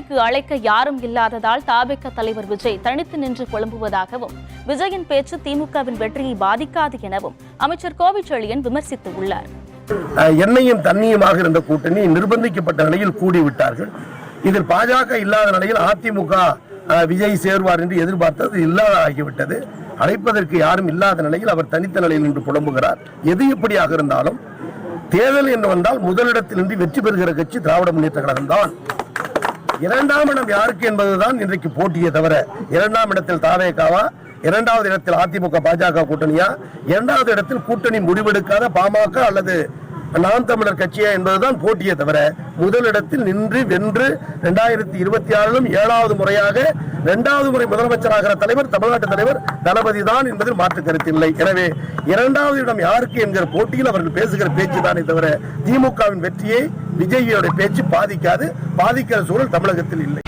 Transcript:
கூட்டணிக்கு அழைக்க யாரும் இல்லாததால் தாபெக்க தலைவர் விஜய் தனித்து நின்று புலம்புவதாகவும் விஜயின் பேச்சு திமுகவின் வெற்றியை பாதிக்காது எனவும் அமைச்சர் கோவிச்செழியன் விமர்சித்துள்ளார். அஹ், எண்ணெயும் தண்ணியுமாக இருந்த கூட்டணி நிர்பந்திக்கப்பட்ட நிலையில் கூடிவிட்டார்கள். இதில் பாஜக இல்லாத நிலையில் அதிமுக விஜய் சேர்வார் என்று எதிர்பார்த்தது இல்லாத ஆகிவிட்டது அழைப்பதற்கு யாரும் இல்லாத நிலையில் அவர் தனித்த நிலையில் நின்று புலம்புகிறார் எது எப்படியாக இருந்தாலும் தேர்தல் என்று வந்தால் முதலிடத்தில் நின்று வெற்றி பெறுகிற கட்சி திராவிட முன்னேற்ற கழகம் தான் இரண்டாம் இடம் யாருக்கு என்பதுதான் இன்றைக்கு போட்டியே தவிர இரண்டாம் இடத்தில் தாவேகாவா இரண்டாவது இடத்தில் அதிமுக பாஜக கூட்டணியா? இரண்டாவது இடத்தில் கூட்டணி முடிவெடுக்காத பாமக அல்லது நாம் தமிழர் கட்சியா என்பதுதான் போட்டியே தவிர முதலிடத்தில் நின்று வென்று இரண்டாயிரத்தி இருபத்தி ஆறிலும் ஏழாவது முறையாக இரண்டாவது முறை முதலமைச்சராகிற தலைவர் தமிழ்நாட்டு தலைவர் தளபதி தான் என்பதில் மாற்று கருத்தில்லை எனவே இரண்டாவது இடம் யாருக்கு என்கிற போட்டியில் அவர்கள் பேசுகிற பேச்சு தானே தவிர திமுகவின் வெற்றியை விஜயோட பேச்சு பாதிக்காது. பாதிக்கிற சூழல் தமிழகத்தில் இல்லை.